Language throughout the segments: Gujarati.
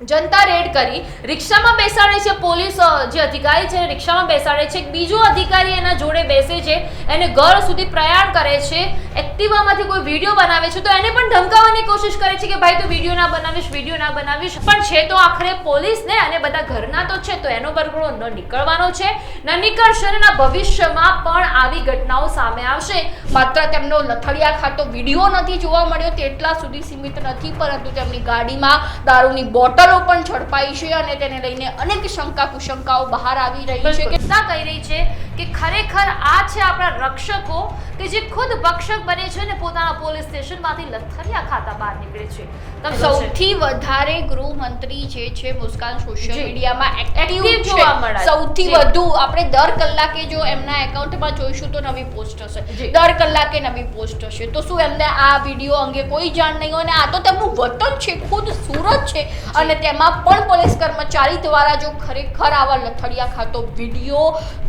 જનતા રેડ કરી રિક્ષામાં બેસાડે છે પોલીસ જે અધિકારી છે, રિક્ષામાં બેસાડે છે. બીજો અધિકારી એના જોડે બેસે છે, એને ઘર સુધી પ્રયાણ કરે છે. એક્ટિવામાંથી કોઈ વીડિયો બનાવે છે તો એને પણ ધમકાવવાની કોશિશ કરે છે કે ભાઈ તું વીડિયો ના બનાવીશ વીડિયો ના બનાવીશ. પણ છે તો આખરે પોલીસ ને અને બધા ઘરના તો છે તો એનો બરગડો ન નીકળવાનો છે. ન નીકળશે અને ભવિષ્યમાં પણ આવી ઘટનાઓ સામે આવશે. માત્ર તેમનો લથડિયા ખાતો વીડિયો નથી જોવા મળ્યો તેટલા સુધી સીમિત નથી પરંતુ તેમની ગાડીમાં દારૂની બોટલો પણ ઝડપાઈ છે અને તેને લઈને અનેક શંકા કુશંકાઓ બહાર આવી રહી છે. કે કહી રહી છે કે ખરેખર આ છે આપણા રક્ષકો કે જે ખુદ ભક્ષક બને છે અને પોતાના પોલીસ સ્ટેશનમાંથી લથરિયા ખાતા બહાર નીકળે છે. તમે સૌથી વધારે ગૃહમંત્રી જે છે મુસ્કાન સોશિયલ મીડિયામાં એક્ટિવ જોવા મળે. સૌથી વધુ આપણે દર કલાકે જો એમના એકાઉન્ટમાં જોઈશું તો નવી પોસ્ટ હશે. દર કલાકે નવી પોસ્ટ હશે. તો શું એમને આ વીડિયો અંગે કોઈ જાણ નહીં હોય અને આ તો તેમનું વતન છે ખુદ સુરત છે. અને તેમાં પણ પોલીસ કર્મચારી દ્વારા જો ખરેખર આવા લથડિયા ખાતો વીડિયો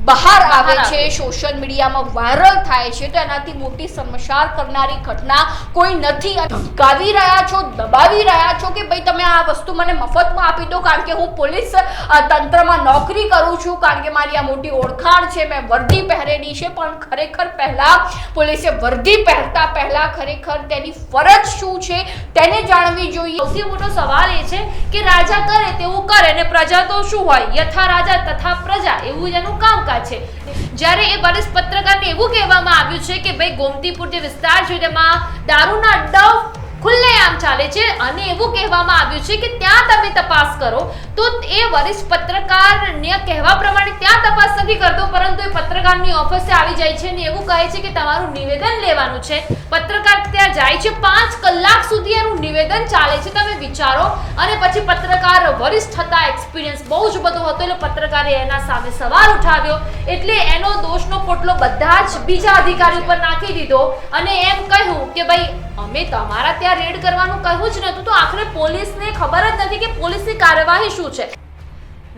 બહાર આવે છે સોશિયલ મીડિયામાં વાયરલ થાય છે તો એનાથી મોટી સમસ્યા કરનારી ઘટના કોઈ નથી. ધમકાવી રહ્યા છો, દબાવી રહ્યા છો કે ભાઈ તમે આ વસ્તુ મને મફતમાં આપી દો? કારણ કે હું પોલીસ તંત્રમાં નોકરી કરું છું. કારણ કે મારી આ મોટી ઓળખાણ છે. મેં વર્દી પહેરેલી છે, પણ ખરેખર પહેલા પોલીસે વર્દી પહેરતા પહેલા ખરેખર તેની ફરજ શું છે તેને જાણવી જોઈએ. સૌથી મોટો સવાલ એ છે કે રાજા કરે તેવું કરે અને પ્રજા તો શું હોય? યથા રાજા તથા પ્રજા, એવું એનું કામકાજ છે. જ્યારે એ વરિષ્ઠ પત્રકારને એવું કહેવામાં આવ્યું છે કે ભાઈ ગોમતીપુર જે વિસ્તાર છે તેમાં દારૂના અડ્ડાઓ ખુલ્લેઆમ ચાલે છે અને એવું કહેવામાં આવ્યું છે કે ત્યાં તમે તપાસ કરો તો એ વરિષ્ઠ પત્રકારને કહેવા પ્રમાણે ત્યાં તપાસ નથી કરતો, પરંતુ એ પત્રકારની ઓફિસે આવી જાય છે અને એવું કહે છે કે તમારું નિવેદન લેવાનું છે. પત્રકાર ત્યાં જાય છે, પાંચ કલાક સુધી એનું નિવેદન ચાલે છે, તમે વિચારો. અને પછી પત્રકાર વરિષ્ઠ હતા એક્સપિરિયન્સ બહુ જ બધો હતો, એટલે પત્રકારે એના સામે સવાલ ઉઠાવ્યો. એટલે એનો દોષનો પોટલો બધા જ બીજા અધિકારી ઉપર નાખી દીધો અને એમ કહ્યું કે ભાઈ અમે તમારા ત્યાં રેડ કરવાનું કહ્યું જ નહોતું. તો આખરે પોલીસને ખબર જ નથી કે પોલીસની કાર્યવાહી શું છે.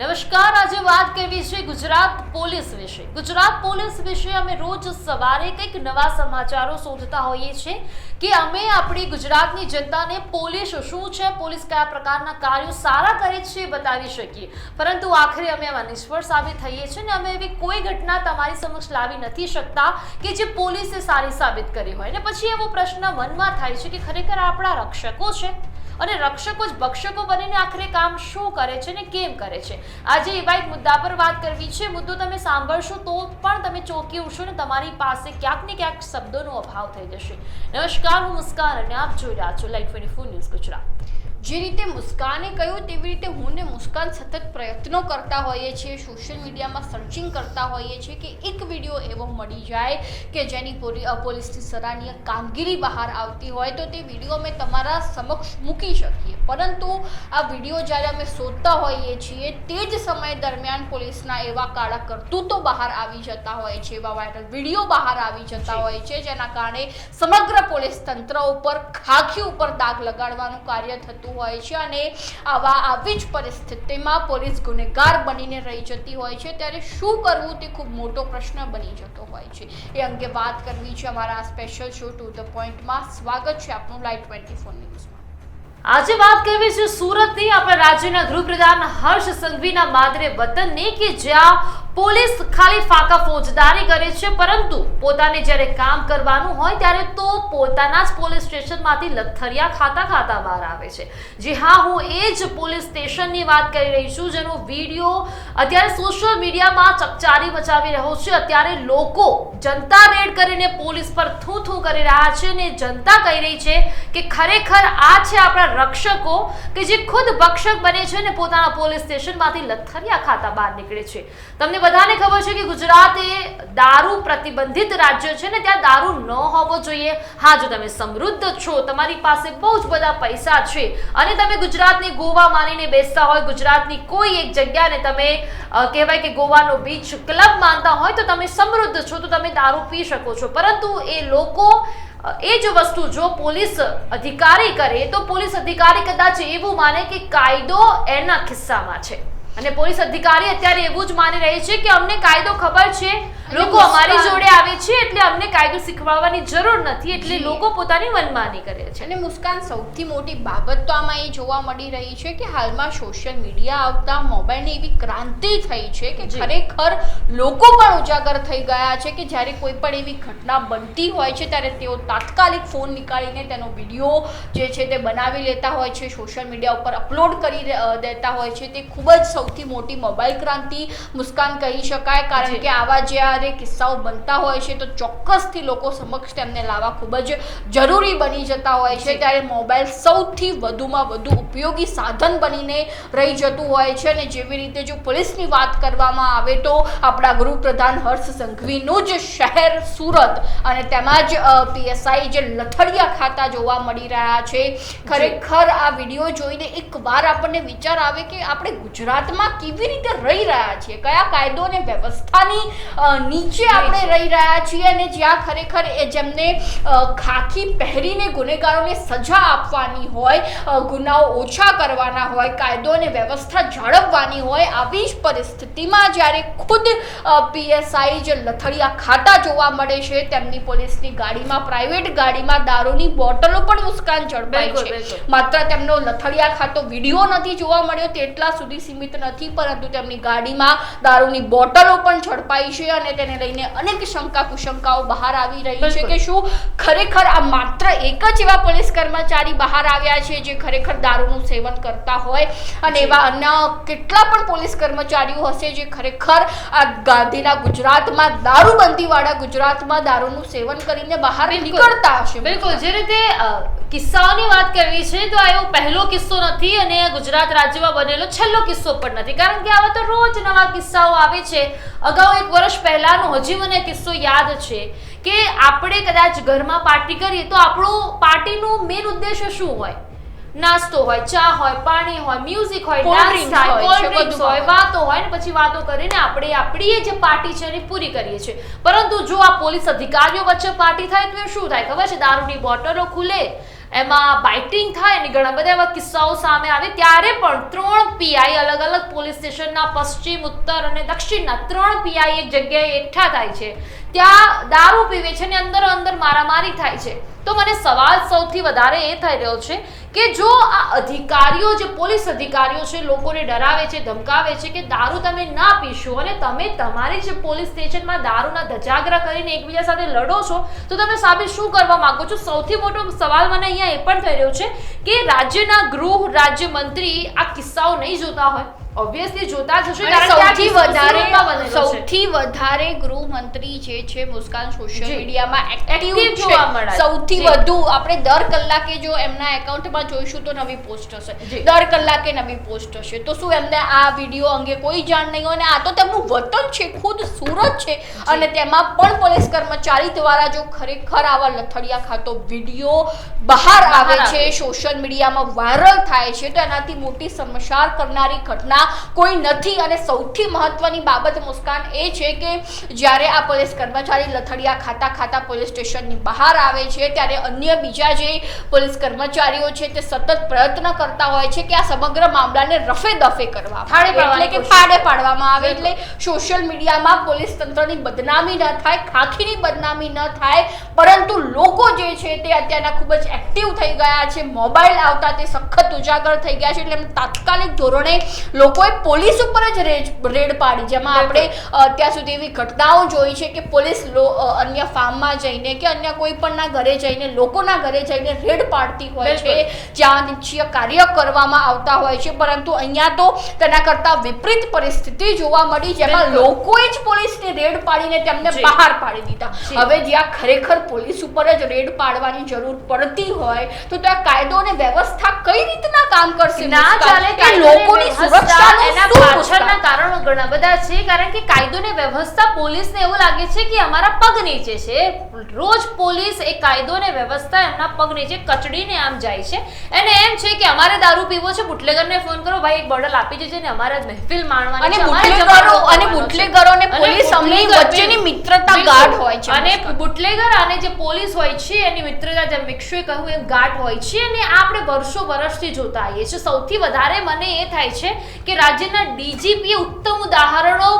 નમસ્કાર, આજે વાત કરવી છે ગુજરાત પોલીસ વિશે. ગુજરાત પોલીસ વિશે અમે રોજ સવારે કંઈક નવા સમાચારો શોધતા હોઈએ છીએ કે અમે આપણી ગુજરાતની જનતાને પોલીસ શું છે, પોલીસ કયા પ્રકારના કાર્યો સારા કરે છે બતાવી શકીએ. પરંતુ આખરે અમે એમાં નિષ્ફળ સાબિત થઈએ છીએ ને અમે એવી કોઈ ઘટના તમારી સમક્ષ લાવી નથી શકતા કે જે પોલીસે સારી સાબિત કરી હોય. ને પછી એવો પ્રશ્ન મનમાં થાય છે કે ખરેખર આપણા રક્ષકો છે? અને રક્ષકો જ ભક્ષકો બનીને આખરે કામ શું કરે છે ને કેમ કરે છે? આજે એવા એક મુદ્દા પર વાત કરવી છે. મુદ્દો તમે સાંભળશો તો પણ તમે ચોંકી ઉઠશો ને તમારી પાસે ક્યાંક ને ક્યાંક શબ્દોનો અભાવ થઈ જશે. નમસ્કાર, હું મુસ્કાન અને આપ જોઈ રહ્યા છો live twenty four news Gujarat. જે રીતે મુસ્કાને કહ્યું તેવી રીતે હું ને મુસ્કાન સતત પ્રયત્નો કરતા હોઈએ છીએ સોશિયલ મીડિયામાં સર્ચિંગ કરતા હોઈએ છીએ કે એક વીડિયો એવો મળી જાય કે જેની પોલી- પોલીસની સરાહનીય કામગીરી બહાર આવતી હોય તો તે વીડિયો અમે તમારા સમક્ષ મૂકી શકીએ. પરંતુ આ વીડિયો જ્યારે અમે શોધતા હોઈએ છીએ તે જ સમય દરમિયાન પોલીસના એવા કાળા કરતૂતો બહાર આવી જતા હોય છે એવા વાયરલ વીડિયો બહાર આવી જતા હોય છે જેના કારણે સમગ્ર પોલીસ તંત્ર ઉપર ખાખી ઉપર દાગ લગાડવાનું કાર્ય થતું હોય છે અને આવા આવી જ પરિસ્થિતિમાં પોલીસ ગુનેગાર બનીને રહી જતી હોય છે, ત્યારે શું કરવું તે ખૂબ મોટો પ્રશ્ન બની જતો હોય છે. એ અંગે વાત કરવી છે અમારા સ્પેશિયલ શો ટુ ધ પોઈન્ટમાં સ્વાગત છે આપનું લાઈવ ટ્વેન્ટી ફોર ન્યૂઝમાં આજે વાત કરવી છે સુરતની. આપણા રાજ્યના ગૃહપ્રધાન હર્ષ સંઘવીના માદરે વતનની કે જ્યાં પોલીસ ખાલી ફાકા ફોજદારી કરે છે, પરંતુ પોતાને જ્યારે કામ કરવાનું હોય ત્યારે તો પોતાના જ પોલીસ સ્ટેશનમાંથી લથરિયા ખાતા ખાતા બહાર આવે છે. જી હા, હું એ જ પોલીસ સ્ટેશનની વાત કરી રહી છું, જેનો વીડિયો અત્યારે સોશિયલ મીડિયામાં ચકચારી મચાવી રહ્યો છે. અત્યારે લોકો જનતા રેડ કરીને પોલીસ પર થૂ થૂ કરી રહ્યા છે અને જનતા કહી રહી છે કે ખરેખર આ છે આપણા રક્ષકો કે જે ખુદ ભક્ષક બને છે ને પોતાના પોલીસ સ્ટેશનમાંથી લથરિયા ખાતા બહાર નીકળે છે. તમને બધાને ખબર છે કે ગુજરાત એ દારૂ પ્રતિબંધિત રાજ્ય છે ને ત્યાં દારૂ ન હોવો જોઈએ. હા, જો તમે સમૃદ્ધ છો, તમારી પાસે બહુ જ બધા પૈસા છે અને તમે ગુજરાતની ગોવા માનીને બેસતા હોય, ગુજરાતની કોઈ એક જગ્યાને તમે કહેવાય કે ગોવાનો બીચ ક્લબ માનતા હોય તો તમે સમૃદ્ધ છો, તો તમે દારૂ પી શકો છો. પરંતુ એ લોકો એ જ વસ્તુ જો પોલીસ અધિકારી કરે, તો પોલીસ અધિકારી કદાચ એવું માને કે કાયદો એના ખિસ્સામાં છે. અને પોલીસ અધિકારી અત્યારે એવું જ માની રહી છે કે અમને કાયદો ખબર છે. લોકો અમારી જોડે આવે છે એટલે અમને કાયદો શીખવાડવાની જરૂર નથી એટલે લોકો પોતાની મનમાની કરે છે. અને મુસ્કાન સૌથી મોટી બાબત તો આમાં એ જોવા મળી રહી છે કે હાલમાં સોશિયલ મીડિયા આવતા મોબાઈલની એવી ક્રાંતિ થઈ છે કે. ખરેખર લોકો પણ ઉજાગર થઈ ગયા છે કે જ્યારે કોઈ પણ એવી ઘટના બનતી હોય છે ત્યારે તેઓ તાત્કાલિક ફોન નીકાળીને તેનો વીડિયો જે છે તે બનાવી લેતા હોય છે સોશિયલ મીડિયા ઉપર અપલોડ કરી દેતા હોય છે તે ખૂબ જ સૌથી મોટી મોબાઈલ ક્રાંતિ મુસ્કાન કહી શકાય. કારણ કે આવા જ્યારે કિસ્સાઓ બનતા હોય છે તો ચોક્કસથી લોકો સમક્ષ તેમને લાવવા ખૂબ જ જરૂરી બની જતા હોય છે. ત્યારે મોબાઈલ સૌથી વધુમાં વધુ ઉપયોગી સાધન બનીને રહી જતું હોય છે અને જેવી રીતે જો પોલીસની વાત કરવામાં આવે તો આપણા ગૃહપ્રધાન હર્ષ સંઘવીનું જ શહેર સુરત અને તેમાં જ પીએસઆઈ જે લથડિયા ખાતા જોવા મળી રહ્યા છે. ખરેખર આ વીડિયો જોઈને એકવાર આપણને વિચાર આવે કે આપણે ગુજરાતમાં કેવી રીતે રહી રહ્યા છીએ? કયા કાયદો અને વ્યવસ્થાની નીચે આપણે રહી રહ્યા છીએ અને જ્યાં ખરેખર એ જેમને ખાખી પહેરીને ગુનેગારોને સજા આપવાની હોય ગુનાઓ ઓછા કરવાના હોય કાયદો અને વ્યવસ્થા જાળવવાની હોય આવી જ પરિસ્થિતિમાં જ્યારે ખુદ પીએસઆઈ જે લથડિયા ખાતા જોવા મળે છે તેમની પોલીસની ગાડીમાં પ્રાઇવેટ ગાડીમાં દારૂની બોટલો પણ મુસ્કાન ઝડપાઈ છે. માત્ર તેમનો લથડિયા ખાતો વીડિયો નથી જોવા મળ્યો તેટલા સુધી સીમિત નથી પરંતુ તેમની ગાડીમાં દારૂની બોટલો પણ ઝડપાઈ છે અને તેને લઈને અનેક શંકા કુશંકાઓ બહાર આવી રહી છે કે શું ખરેખર આ માત્ર એક જ એવા પોલીસ કર્મચારી બહાર આવ્યા છે જે ખરેખર દારૂનું સેવન કરતા હોય? અને એવા અન્ય કેટલા પણ પોલીસ કર્મચારીઓ હશે જે ખરેખર આ ગાંધીના ગુજરાતમાં દારૂબંધીવાળા ગુજરાતમાં દારૂનું સેવન કરીને બહાર નીકળતા હશે? બિલકુલ. જે રીતે કિસ્સાઓની વાત કરવી છે તો આ એવો પહેલો કિસ્સો નથી અને ગુજરાત રાજ્યમાં બનેલો છેલ્લો કિસ્સો પણ નથી. કારણ કે આવા તો રોજ નવા કિસ્સાઓ આવે છે. અગાઉ એક વર્ષ પહેલાનો હજી મને કિસ્સો યાદ છે કે આપણે કદાચ ઘરમાં પાર્ટી કરીએ તો આપણું પાર્ટીનું મેઇન ઉદ્દેશ્ય શું હોય? નાસ્તો હોય ચા હોય પાણી હોય મ્યુઝિક હોય ડાન્સ થાય હોય. વાતો હોય ને પછી વાતો કરીને આપણે આપણી જે પાર્ટી છે એની પૂરી કરીએ છીએ. પરંતુ જો આ પોલીસ અધિકારીઓ વચ્ચે પાર્ટી થાય તો શું થાય? ખબર છે? દારૂની બોટલો ખુલે એમાં બાઇટિંગ થાય અને ઘણા બધા એવા કિસ્સાઓ સામે આવે ત્યારે પણ ત્રણ પીઆઈ અલગ અલગ પોલીસ સ્ટેશનના પશ્ચિમ, ઉત્તર અને દક્ષિણના ત્રણ પીઆઈ એક જગ્યાએ એકઠા થાય છે. ત્યાં દારૂ પીવે છે અને અંદર અંદર મારામારી થાય છે. તો મને સવાલ સૌથી વધારે એ થઈ રહ્યો છે કે જો આ અધિકારીઓ, જે પોલીસ અધિકારીઓ છે, લોકોને ડરાવે છે, ધમકાવે છે કે દારૂ તમે ના પીશો અને તમે તમારી જે પોલીસ સ્ટેશનમાં દારૂના ધજાગરા કરીને એકબીજા સાથે લડો છો, તો તમે સાબિત શું કરવા માંગો છો? સૌથી મોટો સવાલ મને અહીંયા એ પણ થઈ રહ્યો છે કે રાજ્યના ગૃહ રાજ્ય મંત્રી આ કિસ્સાઓ નહીં જોતા હોય? ઓબ્વિયસલી જોતા જ હશે કારણ કે સૌથી વધારે. સૌથી વધારે ગૃહમંત્રી જે છે મુસ્કાન સોશિયલ મીડિયામાં એક્ટિવ જોવા મળે. સૌથી વધુ આપણે દર કલાકે જો એમના એકાઉન્ટમાં જોઈશું તો નવી પોસ્ટ હશે. દર કલાકે નવી પોસ્ટ હશે. તો શું એમને આ વીડિયો અંગે કોઈ જાણ નહીં હોય અને આ તો તેમનું વતન છે ખુદ સુરત છે. અને તેમાં પણ પોલીસ કર્મચારી દ્વારા જો ખરેખર આવા લથડિયા ખાતો વીડિયો બહાર આવે. છે. સોશિયલ મીડિયામાં વાયરલ થાય છે તો એનાથી મોટી સમસ્યા કરનારી ઘટના કોઈ નથી અને સૌથી મહત્વની બાબત મુસ્કાન એ છે કે જ્યારે આ પોલીસ કર્મચારી લથડિયા ખાતા ખાતા પોલીસ સ્ટેશનની બહાર આવે છે ત્યારે અન્ય બીજા જે પોલીસ કર્મચારીઓ છે તે સતત પ્રયત્ન કરતા હોય છે કે આ સમગ્ર મામલાને રફે દફે કરવા એટલે કે ફાડે પાડવામાં આવે. એટલે સોશિયલ મીડિયામાં પોલીસ તંત્રની બદનામી ન થાય ખાખીની બદનામી ન થાય પરંતુ લોકો જે છે તે અત્યારના ખૂબ જ એક્ટિવ થઈ ગયા છે. મોબાઈલ આવતા તે સખત ઉજાગર થઈ ગયા છે. એટલે તાત્કાલિક ધોરણે લોકોએ પોલીસ ઉપર જ રેડ રેડ પાડી જેમાં આપણે અત્યાર સુધી એવી ઘટનાઓ જોઈ છે કે પોલીસ અન્ય ફાર્મમાં જઈને કે અન્ય કોઈ પણના ઘરે જઈને લોકોના ઘરે જઈને રેડ પાડતી હોય છે. જ્યાં નિશ્ચય કાર્ય કરવામાં આવતા હોય છે. પરંતુ અહીંયા તો તેના કરતાં વિપરીત પરિસ્થિતિ જોવા મળી જેમાં. લોકોએ જ પોલીસને રેડ પાડીને તેમને બહાર પાડી દીધા. હવે જ્યાં ખરેખર પોલીસ ઉપર જ રેડ પાડવાની જરૂર પડતી હોય તો ત્યાં કાયદો અને વ્યવસ્થા કઈ રીતના કામ કરશે? ના ચાલે કે લોકોની સુરક્ષાનું એના પાછળના કારણો ઘણા બધા છે કારણ કે કાયદો ને વ્યવસ્થા પોલીસને એવું લાગે છે કે અમારા પગ નીચે છે. રોજ પોલીસ એ કાયદો ને વ્યવસ્થા એમના પગ નીચે કચડીને આમ જાય છે. એને એમ છે કે અમારે દારૂ પીવો છે બુટલેગરને ફોન કરો ભાઈ એક બોટલ આપી દેજે ને અમારે મહેફિલ માણવાની અને છે, અમારે બુટલેગરો અને બુટલેગરો અને અને પોલીસ અમની વચ્ચેની મિત્રતા ગાઢ હોય છે અને બુટલેગર અને જે પોલીસ હોય છે એની મિત્રતા જેમ વિક્ષુએ કહ્યું એમ ગાઢ હોય છે. અને આપણે વર્ષો વર્ષથી જોતા આવીએ છીએ. સૌથી વધારે મને એ થાય છે કે રાજ્યના ડીજીપીએ ઉત્તમ ઉદાહરણો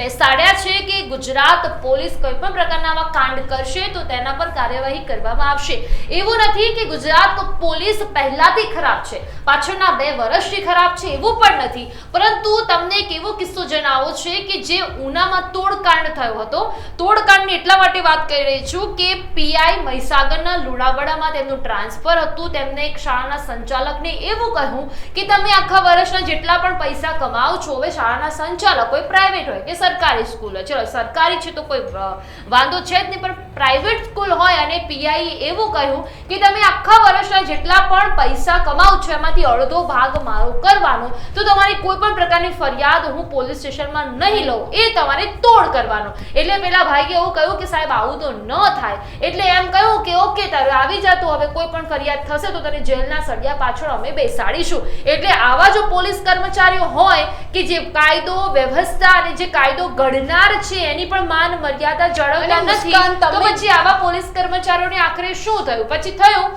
બેસાડ્યા છે કે ગુજરાત પોલીસ કોઈ પણ પ્રકારના આવા કાંડ કરશે તો તેના પર કાર્યવાહી કરવામાં આવશે. એવું નથી કે ગુજરાત પોલીસ પહેલાથી ખરાબ છે. પાછળના બે વર્ષથી ખરાબ છે એવું પણ નથી. પરંતુ તમને એક એવો કિસ્સો જણાવો છે કે જે ઉનામાં તોડકાંડ થયો હતો. તોડકાંડની એટલા માટે વાત કરી રહી છું કે પીઆઈ મહીસાગરના લુણાવાડામાં તેમનું ટ્રાન્સફર હતું. તેમને એક શાળાના સંચાલકને એવું કહ્યું કે તમે આખા વર્ષના જેટલા પણ પૈસા કમાઓ છો, હવે શાળાના સંચાલક હોય પ્રાઇવેટ હોય કે સરકારી સ્કૂલ છે ચલો સરકારી છે તો કોઈ વાંધો છે જ નહીં પણ પ્રાઇવેટ સ્કૂલ હોય અને પીઆઈ એવું કહ્યું કે તમે આખા વર્ષના જેટલા પણ પૈસા કમાઓ છો એમાંથી અડધો ભાગ મારો કરવાનો. તો તમારી કોઈ પણ પ્રકારની ફરિયાદ હું પોલીસ સ્ટેશનમાં નહીં લઉં. એ તમારે તોડ કરવાનો. એટલે પેલા ભાઈએ એવું કહ્યું કે સાહેબ આવું તો ન થાય. એટલે એમ કહ્યું કે ઓકે તારે આવી જતું હવે કોઈ પણ ફરિયાદ થશે તો તને જેલના સળિયા પાછળ અમે બેસાડીશું. એટલે આવા જો પોલીસ કર્મચારીઓ હોય કે જે કાયદો વ્યવસ્થા અને જે કાયદો ઘડનાર છે એની પણ માન મર્યાદા જળવતા નથી પછી આવા પોલીસ કર્મચારીઓને આખરે શું થયું? પછી થયું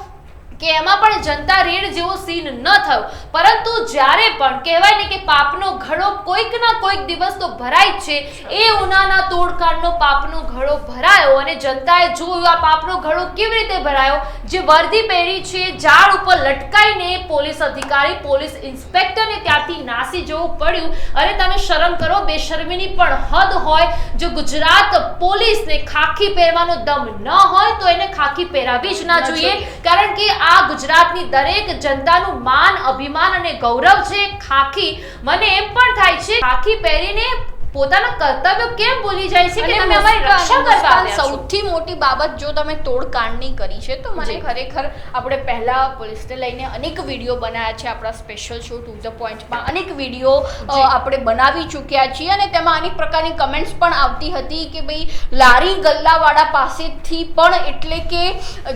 કે એમાં પણ જનતા રેડ જેવો સીન ન થયો. પરંતુ જ્યારે પણ કહેવાય ને કે પાપનો ઘડો કોઈક ના કોઈક દિવસ તો ભરાય છે. એ ઉનાના તોડકાંડનો પાપનો ઘડો ભરાયો અને જનતાએ જોયું આ પાપનો ઘડો કેવી રીતે ભરાયો? જે વર્દી પહેરી છે ઝાડ ઉપર લટકાઈને પોલીસ અધિકારી પોલીસ ઇન્સ્પેક્ટરને ત્યાંથી નાસી જવું પડ્યું. અને તમે શરમ કરો બેશરમીની પણ હદ હોય. જો ગુજરાત પોલીસને ખાખી પહેરવાનો દમ ન હોય તો એને ખાખી પહેરાવી જ ના જોઈએ. કારણ કે આ ગુજરાતની દરેક જનતાનું માન, અભિમાન અને ગૌરવ છે. ખાખી, મને એમ પણ થાય છે, ખાખી પહેરીને પોતાના કર્તવ્ય કેમ ભૂલી જાય છે કે તમે અમારી રક્ષા કરવા સૌથી મોટી બાબત જો તમે તોડકાંડની કરી છે તો મને ખરેખર આપણે પહેલા પોલીસને લઈને અનેક વીડિયો બનાવ્યા છે આપણા સ્પેશિયલ શો ટુ ધ પોઈન્ટમાં અનેક વીડિયો આપણે બનાવી ચૂક્યા છીએ અને તેમાં અનેક પ્રકારની કમેન્ટ્સ પણ આવતી હતી કે ભાઈ લારી ગલ્લાવાળા પાસેથી પણ એટલે કે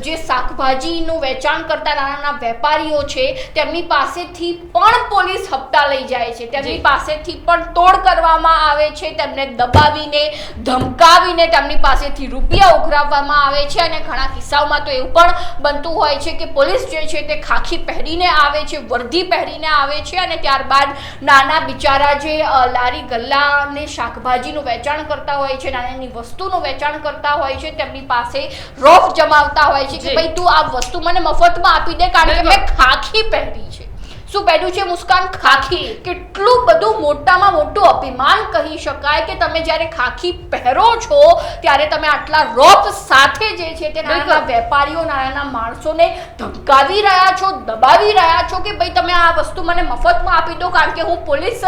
જે શાકભાજીનું વેચાણ કરતા નાના નાના વેપારીઓ છે તેમની પાસેથી પણ પોલીસ હપ્તા લઈ જાય છે. તેમની પાસેથી પણ તોડ કરવામાં આવે છે તેમને દબાવીને ધમકાવીને તેમની પાસેથી રૂપિયા ઉઘરાવવામાં આવે છે અને ઘણા કિસ્સાઓમાં તો એવું પણ બનતું હોય છે કે પોલીસ જે છે તે ખાખી પહેરીને આવે છે વર્ધી પહેરીને આવે છે અને ત્યારબાદ નાના બિચારા જે લારી ગલ્લા અને શાકભાજીનું વેચાણ કરતા હોય છે નાની નાની વસ્તુનું વેચાણ કરતા હોય છે તેમની પાસે રોફ જમાવતા હોય છે કે ભાઈ તું આ વસ્તુ મને મફતમાં આપી દે કારણ કે મેં ખાખી પહેરી છે. શું પહેર્યું છે મુસ્કાન ખાખી. કેટલું બધું મોટામાં મોટું અભિમાન કહી શકાય કે તમે જ્યારે ખાખી પહેરો છો ત્યારે તમે આટલા રોપ સાથે જે છે તે નાના વેપારીઓ નાના માણસોને ધમકાવી રહ્યા છો દબાવી રહ્યા છો કે ભાઈ તમે આ વસ્તુ મને મફતમાં આપી દો કારણ કે હું પોલીસ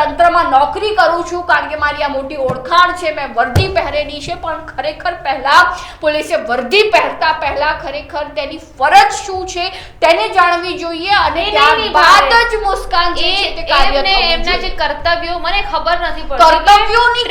તંત્રમાં નોકરી કરું છું કારણ કે મારી આ મોટી ઓળખાણ છે મેં વર્દી પહેરેલી છે પણ ખરેખર પહેલા પોલીસે વર્દી પહેરતા પહેલા ખરેખર તેની ફરજ શું છે તેને જાણવી જોઈએ અને ત્યારબાદ ભાઈ. જ મુસ્કાન જે છે તે કાર્ય એમને એમના જે કર્તવ્યો મને ખબર નથી પડતી કર્તવ્યોની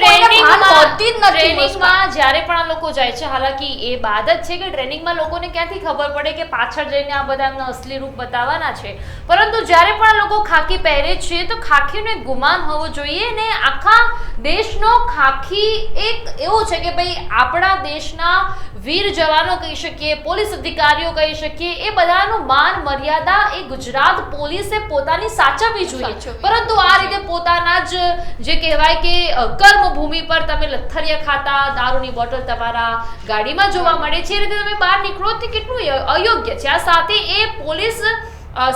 હોતી જ નથી, ટ્રેનિંગમાં જ્યારે પણ આ લોકો જાય છે હાલાકી એ બાદ જ છે કે ટ્રેનિંગમાં લોકોને ક્યાંથી ખબર પડે કે પાછળ જઈને આ બધા એમના અસલી રૂપ બતાવવાના છે પરંતુ જ્યારે પણ આ લોકો ખાખી પહેરે છે તો ખાખીનો ગુમાન હોવો જોઈએ ને આખા દેશનો ખાખી એક એવું છે કે ભાઈ આપણા દેશના વીર જવાનો કહી શકીએ પોલીસ અધિકારીઓ કહી શકીએ એ બધાનું માન મર્યાદા એ ગુજરાત પોલીસે પોતાની સાચવવી જોઈએ. પરંતુ આ રીતે પોતાના જ જે કહેવાય કે કર્મભૂમિ પર તમે લથરિયા ખાતા, દારૂની બોટલ તમારા ગાડીમાં જોવા મળે છે. એ રીતે તમે બહાર નીકળો તે કેટલું અયોગ્ય છે. આ સાથે એ પોલીસ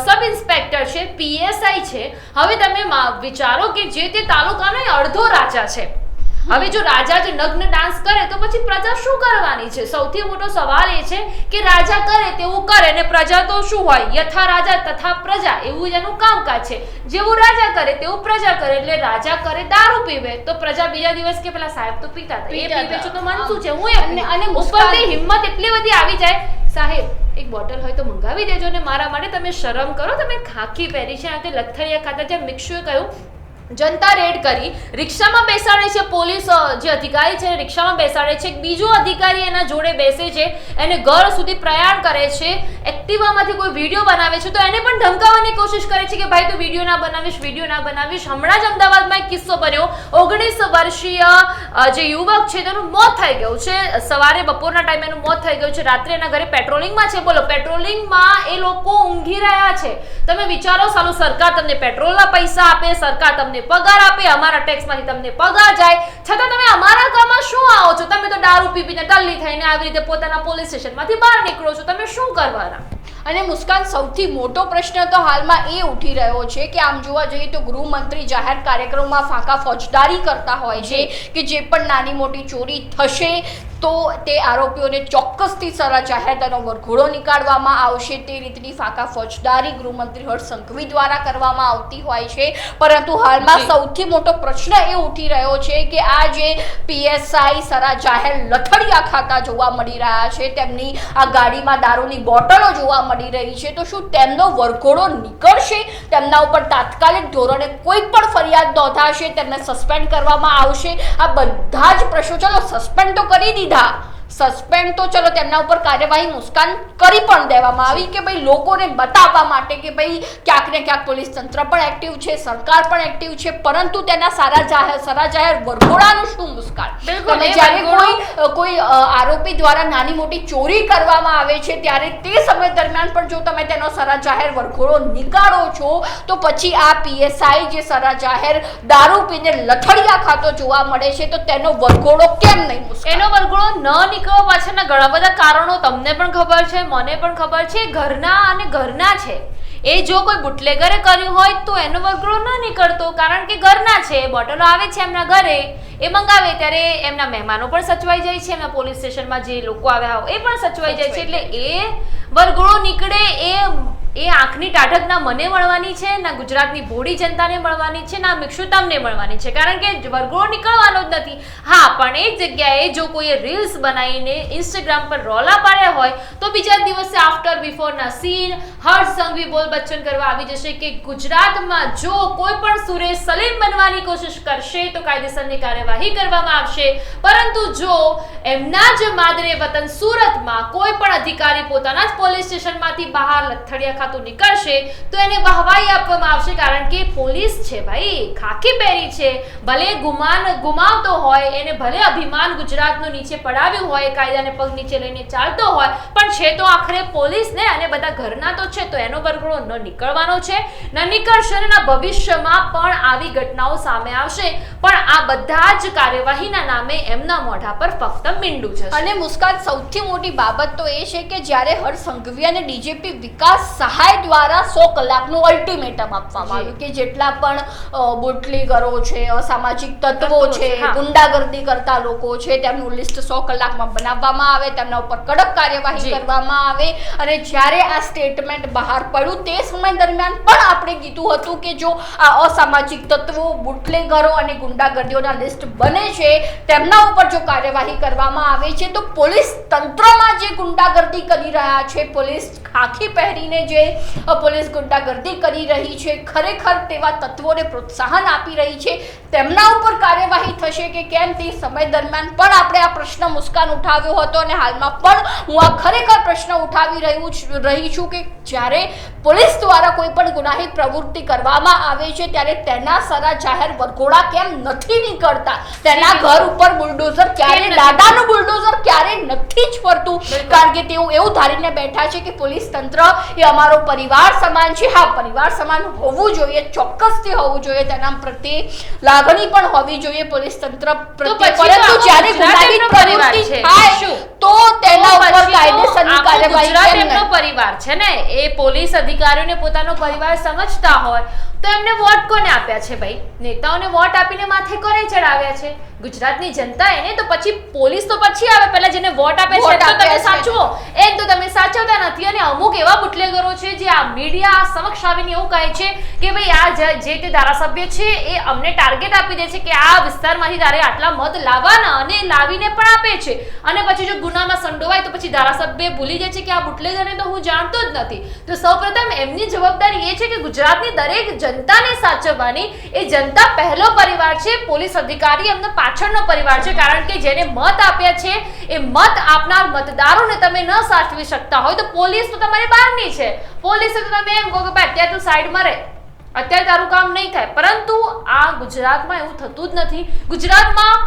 સબ ઇન્સ્પેક્ટર છે પીએસઆઈ છે. હવે તમે વિચારો કે જે તે તાલુકાનો અડધો રાજા છે. હવે જો રાજા જ નગ્ન ડાન્સ કરે તો પછી પ્રજા શું કરવાની છે? સૌથી મોટો સવાલ એ છે કે રાજા કરે તેવું કરે ને પ્રજા તો શું હોય? યથા રાજા તથા પ્રજા એવું એનું કામકાજ છે. જેવું રાજા કરે તેવું પ્રજા કરે. એટલે રાજા કરે દારૂ પીવે તો પ્રજા બીજા દિવસ કે પેલા સાહેબ તો પીતા હતા. એ પીવે છે તો. મન શું છે. હું. અને-. ઉપરથી હિંમત એટલી બધી આવી જાય સાહેબ એક બોટલ હોય તો મંગાવી દેજો ને મારા માટે. તમે શરમ કરો. તમે ખાખી પહેરી છે. આ તે લથરિયા ખાતા જેમ મિક્ષુએ કહ્યું જનતા રેડ કરી રિક્ષામાં બેસાડે છે પોલીસ જે અધિકારી છે, રિક્ષામાં બેસાડે છે. બીજો અધિકારી એના જોડે બેસે છે. એને ઘર સુધી પ્રયાણ કરે છે. એક્ટિવામાંથી કોઈ વીડિયો બનાવે છે. તો એને પણ ધમકાવવાની કોશિશ કરે છે કે, ભાઈ, તું વીડિયો ના બનાવીશ, વીડિયો ના બનાવીશ. હમણાં જ અમદાવાદમાં એક કિસ્સો બન્યો. ઓગણીસ વર્ષીય જે યુવક છે, તેનું મોત થઈ ગયું છે. સવારે બપોરના ટાઈમે એનું મોત થઈ ગયું છે. રાત્રે એના ઘરે પેટ્રોલિંગમાં છે. બોલો, પેટ્રોલિંગમાં એ લોકો ઊંઘી રહ્યા છે. તમે વિચારો, સાલું સરકાર તમને પેટ્રોલના પૈસા આપે, સરકાર તમને પગાર આપે, અમારા ટેક્સમાંથી તમને પગાર જાય. છતાં તમે અમારા ગામમાં શું આવો છો? તમે તો દારૂ પી પીને ટલ્લી થઈને આવી રીતે પોતાના પોલીસ સ્ટેશનમાંથી બહાર નીકળો છો. તમે શું કરવાના? અને મુસ્કાન સૌથી મોટો પ્રશ્ન તો હાલમાં એ ઉઠી રહ્યો છે કે આમ જોવા જઈએ તો ગૃહમંત્રી જાહેર કાર્યક્રમમાં ફાંકા ફોજદારી કરતા હોય છે કે જે પણ નાની મોટી ચોરી થશે તો તે આરોપીઓને ચોક્કસથી સજા જાહેર તેનો વરઘોડો નીકાળવામાં આવશે. તે રીતની ફાંકા ફોજદારી ગૃહમંત્રી હર્ષ સંઘવી દ્વારા કરવામાં આવતી હોય છે. પરંતુ હાલમાં સૌથી મોટો પ્રશ્ન એ ઉઠી રહ્યો છે કે આ જે પીએસઆઈ સરા જાહેર લથડિયા ખાતા જોવા મળી રહ્યા છે તેમની આ ગાડીમાં દારૂની બોટલો જોવા મળી રહી છે. તો શું તેમનો વરઘોડો નીકળશે? તેમના ઉપર તાત્કાલિક ધોરણે કોઈ પણ ફરિયાદ નોંધાશે, તેમને સસ્પેન્ડ કરવામાં આવશે? આ બધા જ પ્રશ્નો, ચલો સસ્પેન્ડ તો કરી દીધા. સસ્પેન્ડ તો ચલો તેમના ઉપર કાર્યવાહી મુસ્કાન કરી પણ દેવામાં આવી કે ભાઈ લોકોને બતાવવા માટે કે ભાઈ ક્યાંક ને ક્યાંક પોલીસ તંત્ર પણ એક્ટિવ છે સરકાર પણ એક્ટિવ છે પરંતુ તેના સારા જાહેર સારા જાહેર વરઘોડાનું શું મુસ્કાન? તમે જ્યારે કોઈ કોઈ આરોપી દ્વારા નાની મોટી ચોરી કરવામાં આવે છે ત્યારે તે સમય દરમિયાન પણ જો તમે તેનો સરા જાહેર વરઘોડો નીકાળો છો તો પછી આ પીએસઆઈ જે સરા જાહેર દારૂ પીને લથડિયા ખાતો જોવા મળે છે તો તેનો વરઘોડો કેમ નહીં એનો વરઘોડો ન નીકળવા પાછળના ઘણા બધા કારણો તમને પણ ખબર છે મને પણ ખબર છે ઘરના અને ઘરના છે. એ જો કોઈ બુટલેગરે કર્યું હોય તો એનો વરઘોડો ન નીકળતો કારણ કે ઘરના છે બોટલો આવે છે એમના ઘરે એ મંગાવે ત્યારે એમના મહેમાનો પણ સચવાઈ જાય છે એમના પોલીસ સ્ટેશનમાં જે લોકો આવ્યા હોય એ પણ સચવાઈ જાય છે એટલે એ વરઘોડો નીકળે એ એ આંખની ટાઢક મને મળવાની છે, ના ગુજરાતની ભોળી જનતાને મળવાની છે, ના મિક્ષુતામને મળવાની છે. કારણ કે વર્ગોળો નીકળવાનો જ નથી. હા, પણ એ જગ્યાએ જો કોઈએ રીલ્સ બનાવીને ઇન્સ્ટાગ્રામ પર રોલા પાડ્યા હોય, તો બીજા દિવસે આફ્ટર બિફોરના સીન હર્ષ સંઘવી બોલ બચ્ચન કરવા આવી જશે કે ગુજરાતમાં જો કોઈ પણ સુરેશ સલીમ બનવાની કોશિશ કરશે, તો કાયદેસરની કાર્યવાહી કરવામાં આવશે. પરંતુ જો એમના જ માદરે વતન સુરતમાં કોઈ પણ અધિકારી પોતાના જ પોલીસ સ્ટેશનમાંથી બહાર લથડિયા ખાતું નીકળશે તો એને વાહવાઈ આપવામાં આવશે કારણ કે પોલીસ છે ભાઈ, ખાકી પહેરી છે. ભલે ગુમાન ગુમાવતો હોય, એને ભલે અભિમાન ગુજરાતનું નીચે પડાવ્યું હોય, કાયદાને પગ નીચે લઈને ચાલતો હોય, પણ છે તો આખરે પોલીસ ને અને બધા ઘરના તો છે તો એનો વરઘોડો ન નીકળવાનો છે. ન નીકળશે અને ભવિષ્યમાં પણ આવી ઘટનાઓ સામે આવશે. પણ આ બધા જ કાર્યવાહીના નામે એમના મોઢા પર ફક્ત મીંડું છે અને મુસ્કાન, સૌથી મોટી બાબત તો એ છે કે જ્યારે હર્ષ સંઘવી અને ડીજેપી વિકાસ સહાય દ્વારા સો કલાકનું અલ્ટિમેટમ આપવામાં આવ્યું કે જેટલા પણ બુટલીગરો છે અસામાજિક તત્વો છે ગુંડાગર્દી કરતા લોકો છે તેમનું લિસ્ટ સો કલાકમાં બનાવવામાં આવે તેમના ઉપર કડક કાર્યવાહી કરવામાં આવે. અને જ્યારે આ સ્ટેટમેન્ટ બહાર પડ્યું તે સમય દરમિયાન પણ આપણે કીધું હતું કે જો આ અસામાજિક તત્વો બુટલેગરો અને ગુંડાગર્દીઓના લિસ્ટ બને છે તેમના ઉપર જો કાર્યવાહી કરવામાં આવે છે તો પોલીસ તંત્રમાં જે ગુંડાગર્દી કરી રહ્યા છે પોલીસ ખાખી પહેરીને જે પોલીસ ગુંડાગર્દી કરી રહી છે. ખરેખર તેવા તત્વોને પ્રોત્સાહન આપી રહી છે. તેમના ઉપર કાર્યવાહી થશે કે કેમ તે સમય દરમિયાન પણ આપણે આ પ્રશ્ન મુસ્કાન ઉઠાવ્યો હતો અને હાલમાં પણ હું આ ખરેખર પ્રશ્ન ઉઠાવી રહ્યું રહી છું કે જ્યારે પોલીસ દ્વારા કોઈ પણ ગુનાહિત પ્રવૃત્તિ કરવામાં આવે છે ત્યારે તેના સરા જાહેર વરઘોડા કેમ નથી નીકળતા? તેના ઘર ઉપર બુલડોઝર ક્યારે? દાદાનું બુલડોઝર ક્યારે નથી જ ફરતું? કારણ કે તેઓ એવું ધારીને બેઠા છે કે પોલીસ તંત્ર એ અમારો પરિવાર સમાન છે. હા પરિવાર સમાન હોવું જોઈએ ચોક્કસથી હોવું જોઈએ. તેના પ્રત્યે લાગણી પણ હોવી જોઈએ પોલીસ તંત્ર પ્રત્યે પરંતુ જ્યારે ગુનાહિત પરિવાર પ્રવૃત્તિ છે. થાય? તો તેના ઉપર કાયદેસરની કાર્યવાહી કેમ? પરિવાર છે ને એ પોલીસ અધિકારીઓને પોતાનો પરિવાર સમજતા હોય તો એમને વોટ કોને આપ્યા છે ભાઈ? નેતાઓને વોટ આપીને માથે કોને ચડાવ્યા છે. ગુજરાતની જનતા એને તો પછી પોલીસ તો પછી આવે. પહેલા જેને વોટ આપે છે તો તમે સાચવો. એમ તો તમે સાચવતા નથી અને અમુક એવા બુટલેગરો છે જે આ મીડિયા સમક્ષ આવીને એવું કહે છે કે ભાઈ આ જે તે ધારાસભ્ય છે એ અમને ટાર્ગેટ આપી દે છે કે આ વિસ્તારમાંથી તારે આટલા મત લાવવાના અને લાવીને પણ આપે છે. અને પછી જો ગુનામાં સંડોવાય તો પછી ધારાસભ્ય ભૂલી જાય છે કે આ બુટલેગરને તો હું જાણતો જ નથી. તો સૌપ્રથમ એમની જવાબદારી એ છે કે ગુજરાતની દરેક જનતાને સાચવવાની. એ જનતા પહેલો પરિવાર છે, પોલીસ અધિકારી એમનો પાછળનો પરિવાર છે, કારણ કે જેને મત આપ્યા છે, એ મત આપનાર મતદારોને તમે ન સાચવી શકતા હોય તો પોલીસ તો તમારી બહારની છે. પોલીસે તો તમે એમ કહો કે ભાઈ અત્યારે તું સાઈડમાં રહે. અત્યારે તારું કામ નહીં થાય. પરંતુ આ ગુજરાતમાં એવું થતું જ નથી. ગુજરાતમાં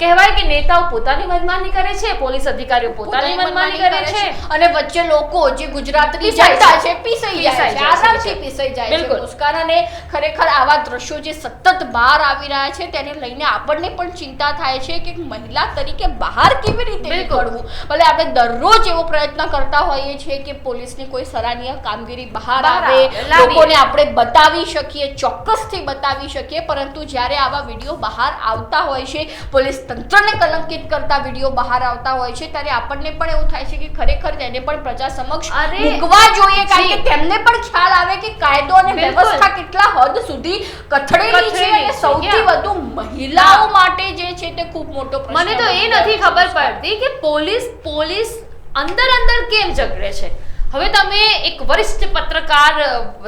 કહેવાય કે નેતાઓ પોતાની મનમાની કરે છે પોલીસ અધિકારીઓ પોતાની મનમાની કરે છે. અને વચ્ચે લોકો જે ગુજરાતની જનતા છે પીસાઈ જાય છે આરામથી પીસાઈ જાય છે. મુસ્કાન અને ખરેખર આવા દ્રશ્યો જે સતત બહાર આવી રહ્યા છે તેને લઈને આપણને પણ ચિંતા થાય છે કે મહિલા તરીકે બહાર કેવી રીતે. નીકળવું? ભલે આપણે દરરોજ એવો પ્રયત્ન કરતા હોઈએ છીએ કે પોલીસની કોઈ સરાહનીય કામગીરી બહાર આવે, લોકોને આપણે બતાવી શકીએ ચોક્કસથી બતાવી શકીએ. પરંતુ જ્યારે આવા વીડિયો બહાર આવતા હોય છે પોલીસ તંત્રને કલંકિત કરતા વીડિયો બહાર આવતા હોય છે ત્યારે આપણને પણ એવું થાય છે કે ખરેખર તેને પણ પ્રજા સમક્ષ મૂકવા જોઈએ. કારણ કે તેમને પણ ખ્યાલ આવે કે કાયદો અને વ્યવસ્થા કેટલા હદ સુધી કથળેલી છે અને સૌથી વધુ મહિલાઓ માટે જે છે તે ખૂબ મોટો પ્રશ્ન મને તો એ નથી ખબર પડતી કે પોલીસ પોલીસ અંદર અંદર કેમ ઝઘડે છે? હવે તમે એક વરિષ્ઠ પત્રકાર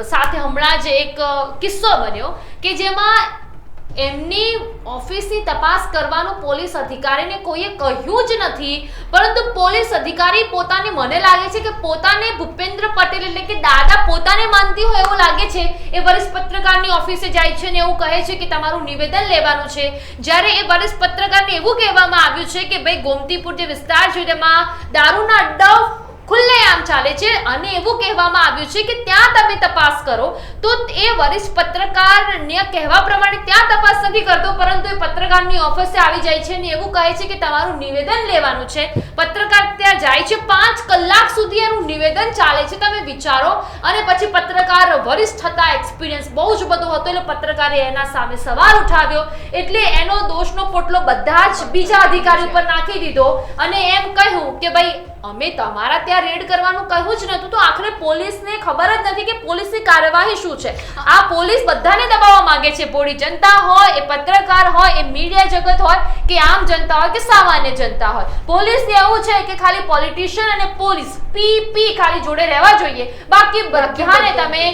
સાથે હમણાં જ એક કિસ્સો બન્યો કે જેમાં એમની ઓફિસની તપાસ કરવાનું પોલીસ અધિકારીને કોઈએ કહ્યું જ નથી, પરંતુ પોલીસ અધિકારી પોતાને મને લાગે છે કે પોતાને ભૂપેન્દ્ર પટેલ એટલે કે દાદા પોતાને માનતી હોય એવું લાગે છે. એ વરિષ્ઠ પત્રકારની ઓફિસે જાય છે ને એવું કહે છે કે તમારું નિવેદન લેવાનું છે. જ્યારે એ વરિષ્ઠ પત્રકારને એવું કહેવામાં આવ્યું છે કે ભાઈ ગોમતીપુર જે વિસ્તાર છે તેમાં દારૂના અડ્ડાઓ ખુલ્લેઆમ ચાલે છે અને એવું કહેવામાં આવ્યું છે કે ત્યાં તમે તપાસ કરો તો એ વરિષ્ઠ પત્રકારને કહેવા પ્રમાણે ત્યાં તપાસ નથી કરતો, પરંતુ એ પત્રકારની ઓફિસે આવી જાય છે અને એવું કહે છે કે તમારું નિવેદન લેવાનું છે. પત્રકાર ત્યાં જાય છે, પાંચ કલાક સુધી એનું નિવેદન ચાલે છે, તમે વિચારો. અને પછી પત્રકાર વરિષ્ઠ હતા એક્સપિરિયન્સ બહુ જ બધો હતો, એટલે પત્રકારે એના સામે સવાલ ઉઠાવ્યો. એટલે એનો દોષનો પોટલો બધા જ બીજા અધિકારી ઉપર નાખી દીધો અને એમ કહ્યું કે ભાઈ અમે તમારા ત્યાં રેડ કરવાનું કહ્યું જ નહોતું. તો આખરે પોલીસને ખબર જ નથી કે પોલીસની કાર્યવાહી શું છે. આ પોલીસ બધાને દબાવવા માંગે છે. પોળી જનતા હોય એ પત્રકાર હોય એ મીડિયા જગત હોય કે આમ જનતા હોય કે સામાન્ય જનતા હોય. પોલીસને એવું છે કે ખાલી પોલિટિશિયન અને પોલીસ પી પી ખાલી જોડે રહેવા જોઈએ. બાકી બધાને તમે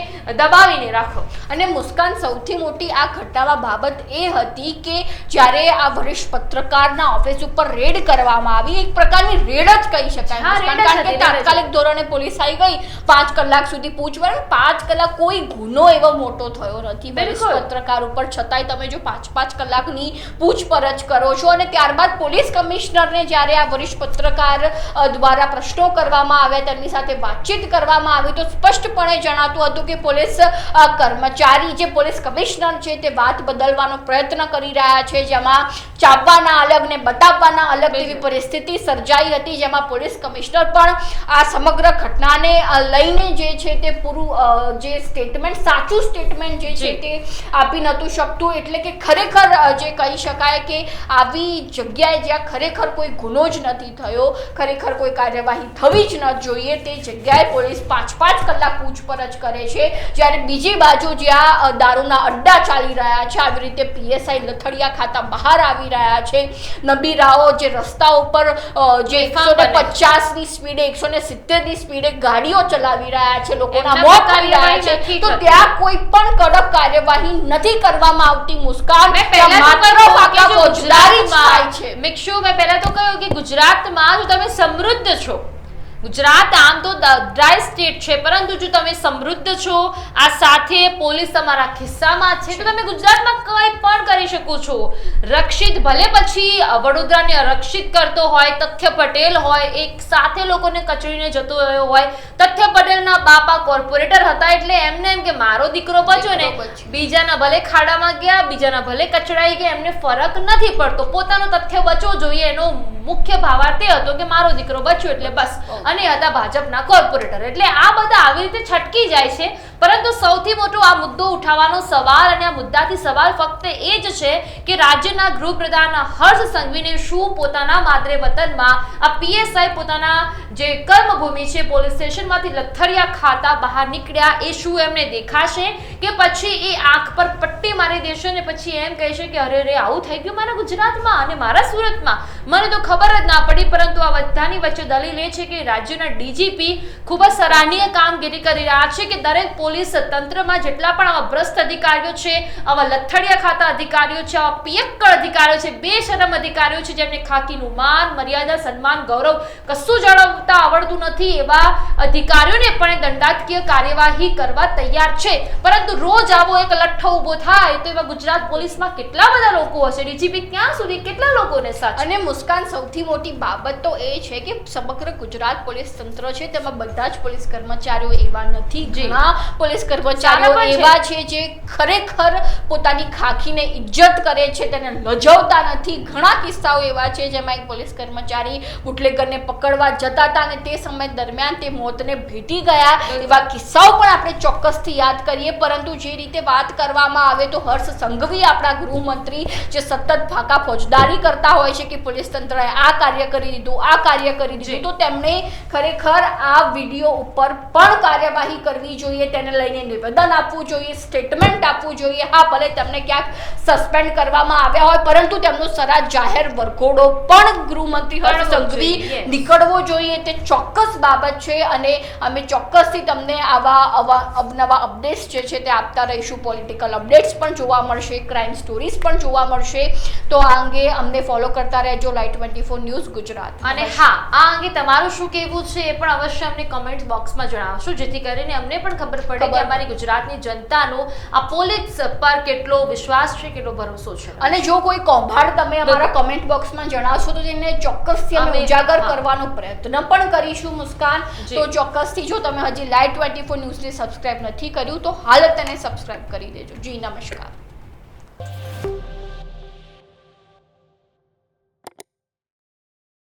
દબાવીને રાખો. અને મુસ્કાન સૌથી મોટી આ ઘટાવા બાબત એ હતી કે જ્યારે આ વરિષ્ઠ પત્રકારના ઓફિસ ઉપર રેડ કરવામાં આવી એક પ્રકારની રેડ જ કહી શકાય. હા, રેડ જ કારણ કે હતી, રેડ જ. તાત્કાલિક ધોરણે પોલીસ આવી ગઈ પાંચ કલાક સુધી પૂછવાનું પાંચ કલાક કોઈ ગુનો એવો મોટો થયો નથી બિલકુલ. પત્રકાર ઉપર છતાંય તમે જો પાંચ પાંચ કલાકની પૂછપરછ કરો છો અને ત્યારબાદ પોલીસ કમિશનરને જ્યારે આ વરિષ્ઠ પત્રકાર અ, દ્વારા પ્રશ્નો કરવામાં આવ્યા તેમની સાથે વાતચીત કરવામાં આવી તો સ્પષ્ટપણે જણાતું હતું કે પોલીસ અ, કર્મચારી જે પોલીસ કમિશનર છે તે વાત બદલવાનો પ્રયત્ન કરી રહ્યા છે જેમાં ચાપવાના અલગ ને બતાવવાના અલગ એવી તેવી પરિસ્થિતિ સર્જાઈ હતી જેમાં પોલીસ કમિશનર પણ આ સમગ્ર ઘટનાને લઈને જે છે તે પૂરું જે સ્ટેટમેન્ટ સાચું સ્ટેટમેન્ટ જે છે તે આપી નહોતું શકતું. એટલે કે ખરેખર જે કહી શકાય કે આવી જગ્યાએ જ્યાં ખરેખર કોઈ ગુનો જ નથી થયો ખરેખર કોઈ કાર્યવાહી થવી જ ન જોઈએ તે જગ્યાએ પોલીસ પાંચ પાંચ કલાક પૂછપરછ કરે છે. જ્યારે બીજી બાજુ જ્યાં દારૂના અડ્ડા ચાલી રહ્યા છે આવી રીતે પીએસઆઈ લથડિયા ખાતા બહાર આવી રહ્યા છે. નબીરાઓ જે રસ્તા ઉપર જે એકસો બને. પચાસની સ્પીડે એકસો ને સિત્તેરની સ્પીડે ગાડીઓ ચલાવી રહ્યા છે લોકોના મોત આવી રહ્યા છે. તો ત્યાં કોઈ પણ કડક કાર્યવાહી નથી કરવામાં આવતી. મુસ્કાન મેં પહેલા તો કહ્યું કે ગુજરાતમાં જો તમે સમૃદ્ધ છો. ગુજરાત આમ તો ડ્રાય સ્ટેટ છે પરંતુ જો તમે સમૃદ્ધ છો આ સાથે પોલીસ તમારા ખિસ્સામાં છે તો તમે ગુજરાતમાં કંઈ પણ કરી શકો છો. રક્ષિત ભલે પછી વડોદરાને રક્ષિત કરતો હોય તથ્ય પટેલ હોય એક સાથે લોકોને કચડીને જતો રહ્યો હોય તથ્ય પટેલના બાપા કોર્પોરેટર હતા એટલે એમને એમ કે મારો દીકરો બચ્યો ને બીજાના ભલે ખાડામાં ગયા બીજાના ભલે કચડાઈ ગયા એમને ફરક નથી પડતો. પોતાનો તથ્ય બચવો જોઈએ એનો મુખ્ય ભાવાર્થ એ હતો કે મારો દીકરો બચ્યો એટલે બસ. અને હતા ભાજપના કોર્પોરેટર. એટલે આ બધા આવી રીતે છટકી જાય છે. પરંતુ સૌથી મોટો આ મુદ્દો ઉઠાવવાનો સવાલ અને આ મુદ્દાથી સવાલ ફક્ત એ જ છે કે રાજ્યના ગૃહપ્રધાન હર્ષ સંઘવીને શું પોતાના માદરે વતનમાં આ પીએસઆઈ પોતાના જે કર્મભૂમિ છે, પોલીસ સ્ટેશનમાંથી લથરિયા ખાતા બહાર નીકળ્યા. એ શું એમને દેખાશે કે પછી એ આંખ પર પટ્ટી મારી દેશે ને પછી એમ કહેશે કે, અરે રે આવું થઈ ગયું મારા ગુજરાતમાં અને મારા સુરતમાં? મને તો ખબર જ ના પડી, પરંતુ આ બધાની વચ્ચે દલીલ એ છે કે રાજ્યના ડીજીપી ખૂબ જ સરાહનીય કામગીરી કરી રહ્યા છે કે દરેક પોલીસ તંત્રમાં જેટલા પણ આવા ભ્રષ્ટ અધિકારીઓ છે, આવા લથડિયા ખાતા અધિકારીઓ છે, આવા પિયક્કડ અધિકારીઓ છે, બેશરમ અધિકારીઓ છે, જેમને ખાકીનું માન, મર્યાદા, સન્માન, ગૌરવ કશું જાળવતા આવડતું નથી એવા અધિકારીઓને પણ દંડાત્મક કાર્યવાહી કરવા તૈયાર છે. પરંતુ રોજ આવો એક લઠ્ઠો ઊભો થાય તો એવા ગુજરાત પોલીસમાં કેટલા બધા લોકો હશે? ડીજીપી ક્યાં સુધી કેટલા લોકોને સાચવે અને મુસ્કાન સૌથી મોટી બાબત તો એ છે કે સમગ્ર ગુજરાત પોલીસ તંત્ર છે તેમાં બધા જ પોલીસ કર્મચારીઓ એવા નથી. ઘણા પોલીસ કર્મચારીઓ. એવા છે. જે ખરેખર પોતાની ખાખીને ઇજ્જત કરે છે તેને લજવતા નથી. ઘણા કિસ્સાઓ એવા છે જેમાં એક પોલીસ કર્મચારી બુટલેગરને પકડવા જતા હતા અને તે સમય દરમિયાન તે મોતને ભેટી ગયા. એવા કિસ્સાઓ પણ આપણે ચોક્કસથી યાદ કરીએ. પરંતુ જે રીતે વાત કરવામાં આવે તો હર્ષ સંઘવી આપણા ગૃહમંત્રી જે સતત ફાકા ફોજદારી કરતા હોય છે કે પોલીસ તંત્રએ આ કાર્ય કરી દીધું આ કાર્ય કરી દીધું તો તેમણે ખરેખર આ વીડિયો ઉપર પણ કાર્યવાહી કરવી જોઈએ. તેને લઈને નિવેદન આપવું જોઈએ સ્ટેટમેન્ટ આપવું જોઈએ. હા ભલે તેમને ક્યાંક સસ્પેન્ડ કરવામાં આવ્યા હોય પરંતુ તેમનો સરા જાહેર વરઘોડો પણ ગૃહમંત્રી હર્ષ સંઘવી નીકળવો જોઈએ. તે ચોક્કસ બાબત છે અને અમે ચોક્કસથી તમને આવા અવનવા અપડેટ્સ જે છે તે આપતા રહીશું. પોલિટિકલ અપડેટ્સ પણ જોવા મળશે ક્રાઇમ સ્ટોરીઝ પણ જોવા મળશે. તો આ અંગે અમને ફોલો કરતા રહેજો live twenty four news Gujarat. અને હા આ અંગે તમારું શું કહેવું છે એ પણ અવશ્ય અમને કમેન્ટ બોક્સમાં જણાવશો. જેથી કરીને અમને પણ ખબર પડે કે. અમારી ગુજરાતની જનતાનો આ પોલીસ પર કેટલો વિશ્વાસ છે કેટલો ભરોસો છે. અને જો કોઈ કૌભાંડ તમે અમારા કમેન્ટ બોક્સમાં જણાવશો તો તેને ચોક્કસથી અમે- ઉજાગર કરવાનો પ્રયત્ન પણ કરીશું મુસ્કાન. તો ચોક્કસથી જો તમે હજી લાઈવ ટ્વેન્ટી ફોર ન્યૂઝને સબસ્ક્રાઇબ નથી કર્યું તો હાલ તેને સબસ્ક્રાઇબ કરી દેજો. જી નમસ્કાર.